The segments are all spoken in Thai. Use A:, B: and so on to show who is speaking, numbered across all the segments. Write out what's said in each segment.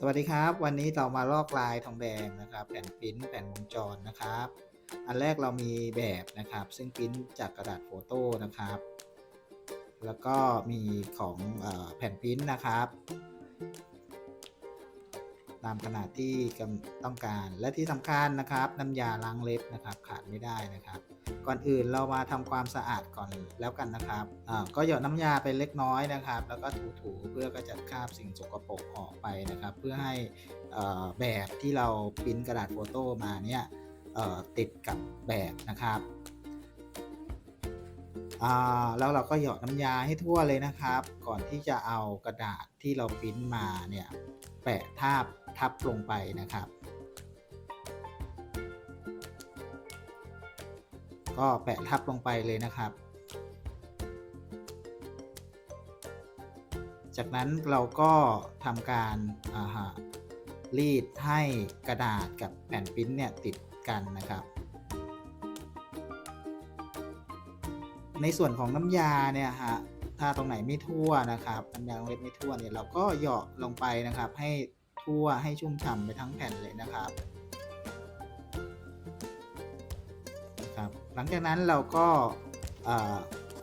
A: สวัสดีครับ วันนี้เรามาลอกลายทองแดงนะครับ แผ่นพิมพ์แผ่นวงจรนะครับ อันแรกเรามีแบบนะครับ ซึ่งพิมพ์จากกระดาษโฟโต้นะครับ แล้วก็มีของอแผ่นพิมพ์นะครับามขนาดที่กำต้องการ และที่สำคัญนะครับ น้ำยาล้างเล็บนะครับ ขาดไม่ได้นะครับ ก่อนอื่นเรามาทำความสะอาดก่อนแล้วกันนะครับก็หยดน้ำยาไปเล็กน้อยนะครับ แล้วก็ถูๆเพื่อกระจัดคราบสิ่งสกปรกออกไปนะครับ เพื่อให้แบบที่เราปริ้นกระดาษโฟโต้มาเนี่ยติดกับแบบนะครับ แล้วเราก็หยอดน้ำยาให้ทั่วเลยนะครับ ก่อนที่จะเอากระดาษที่เราปริ้นมาเนี่ยแปะทาบทับลงไปนะครับ ก็แปะทับลงไปเลยนะครับ จากนั้นเราก็ทำการรีดให้กระดาษกับแผ่นปริ้นเนี่ยติดกันนะครับ ในส่วนของน้ำยาเนี่ยฮะถ้าตรงไหนไม่ทั่วนะครับน้ำยาเล็บไม่ทั่วเนี่ยเราก็เหยาะลงไปนะครับ ให้ทั่วให้ชุ่มฉ่ำไปทั้งแผ่นเลยนะครับครับหลังจากนั้นเราก็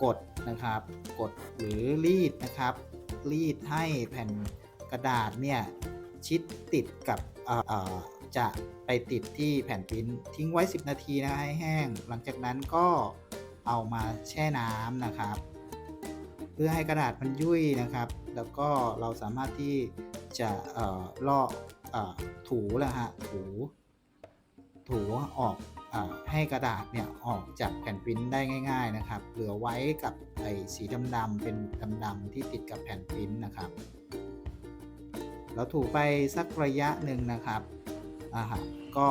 A: กดนะครับ กดหรือรีดนะครับ รีดให้แผ่นกระดาษเนี่ยชิดติดกับจะไปติดที่แผ่นปริ้นทิ้งไว้ 10 นาทีนะให้แห้ง หลังจากนั้นก็ เอามาแช่น้ำนะครับ เพื่อให้กระดาษมันยุ่ยนะครับ แล้วก็เราสามารถที่จะลอกถูแล้วฮะถูถูออกอให้กระดาษเนี่ยออกจากแผ่นปริ้นได้ง่าย ๆนะครับ เหลือไว้กับไอ้สีดำๆเป็นดำๆที่ติดกับแผ่นปริ้นนะครับ เราถูไปสักระยะหนึ่งนะครับอ่าฮะก็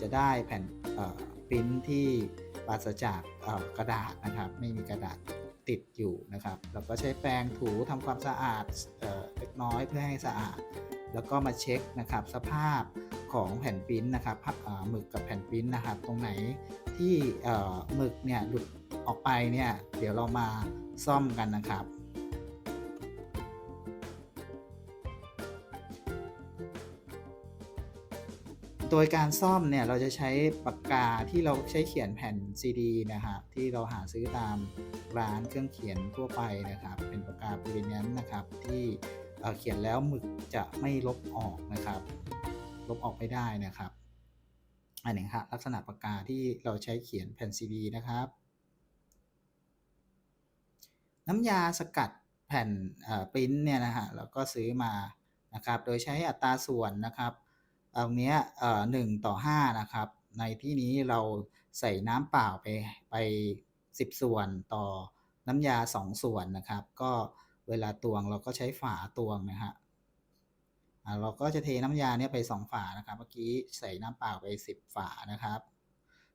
A: จะได้แผ่นปริ้นที่ ราศจากกระดาษนะครับ ไม่มีกระดาษติดอยู่นะครับเราก็ใช้แปรงถูทำความสะอาดเล็กน้อยเพื่อให้สะอาด แล้วก็มาเช็คนะครับสภาพของแผ่นปริ้นนะครับหมึกกับแผ่นปริ้นนะครับ ตรงไหนที่หมึกเนี่ยหลุดออกไปเนี่ยเดี๋ยวเรามาซ่อมกันนะครับ โดยการซ่อมเนี่ยเราจะใช้ปากกาที่เราใช้เขียนแผ่นซีดีนะครับที่เราหาซื้อตามร้านเครื่องเขียนทั่วไปนะครับ เป็นปากกาปริเนียนนะครับ ที่เขียนแล้วหมึกจะไม่ลบออกนะครับ ลบออกไม่ได้นะครับอันนี้ครับลักษณะปากกาที่เราใช้เขียนแผ่นซีดีนะครับ น้ำยาสกัดแผ่นปริ้นเนี่ยนะฮะเราก็ซื้อมานะครับ โดยใช้อัตราส่วนนะครับ ตรงนี้ยหนึ่งต่อ5นะครับ ในที่นี้เราใส่น้ำเปล่าไปไป 10 ส่วนต่อน้ำยา 2 ส่วนนะครับ ก็เวลาตวงเราก็ใช้ฝาตวงนะฮะเราก็จะเทน้ำยาเนี่ยไป 2 ฝานะครับ เมื่อกี้ใส่น้ำเปล่าไป 10 ฝานะครับ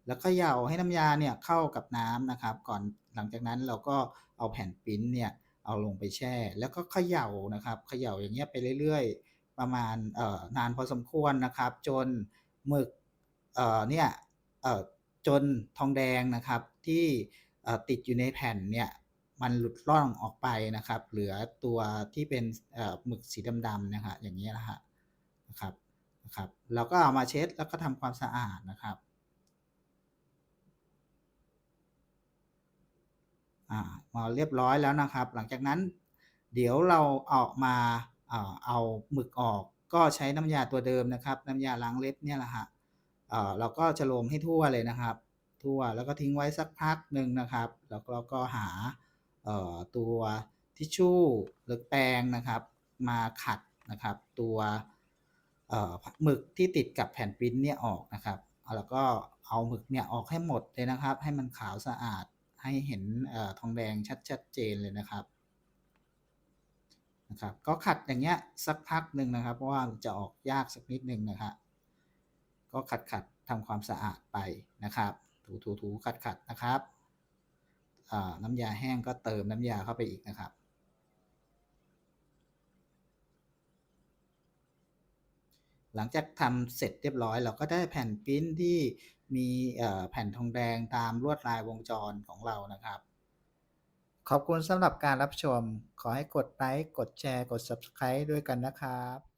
A: แล้วก็เย่าให้น้ำยาเนี่ยเข้ากับน้ำนะครับ ก่อนหลังจากนั้นเราก็เอาแผ่นปิ้นเนี่ยเอาลงไปแช่ แล้วก็เขย่านะครับ เขย่าอย่างเงี้ยไปเรื่อยๆ ประมาณนานพอสมควรนะครับ จนหมึกเนี่ยจนทองแดงนะครับที่ติดอยู่ในแผ่นเนี่ยมันหลุดร่องออกไปนะครับ เหลือตัวที่เป็นหมึกสีดำๆนะฮะอย่างนี้นะฮะนะครับนะครับเราก็เอามาเช็ดแล้วก็ทำความสะอาดนะครับมาเรียบร้อยแล้วนะครับ หลังจากนั้นเดี๋ยวเราออกมา เอาหมึกออก ก็ใช้น้ำยาตัวเดิมนะครับ น้ำยาล้างเล็บเนี่ยแหละฮะเราก็จะโรมให้ทั่วเลยนะครับ ทั่วแล้วก็ทิ้งไว้สักพักหนึ่งนะครับ แล้วเราก็หาตัวทิชชู่หรือแปรงนะครับ มาขัดนะครับ ตัวหมึกที่ติดกับแผ่นปริ้นเนี่ยออกนะครับแล้วก็เอาหมึกเนี่ยออกให้หมดเลยนะครับ ให้มันขาวสะอาดให้เห็นทองแดงชัดๆเจนเลยนะครับ นะครับ ก็ขัดอย่างเงี้ยสักพักหนึ่งนะครับ เพราะว่าจะออกยากสักนิดหนึ่งนะครับก็ขัดขัดทำความสะอาดไปนะครับ ถูถูถูขัดขัดนะครับน้ำยาแห้งก็เติมน้ำยาเข้าไปอีกนะครับ หลังจากทำเสร็จเรียบร้อย เราก็ได้แผ่นปิ้นที่มีแผ่นทองแดงตามลวดลายวงจรของเรานะครับ ขอบคุณสำหรับการรับชม ขอให้กดไลค์ กดแชร์ กด Subscribe ด้วยกันนะครับ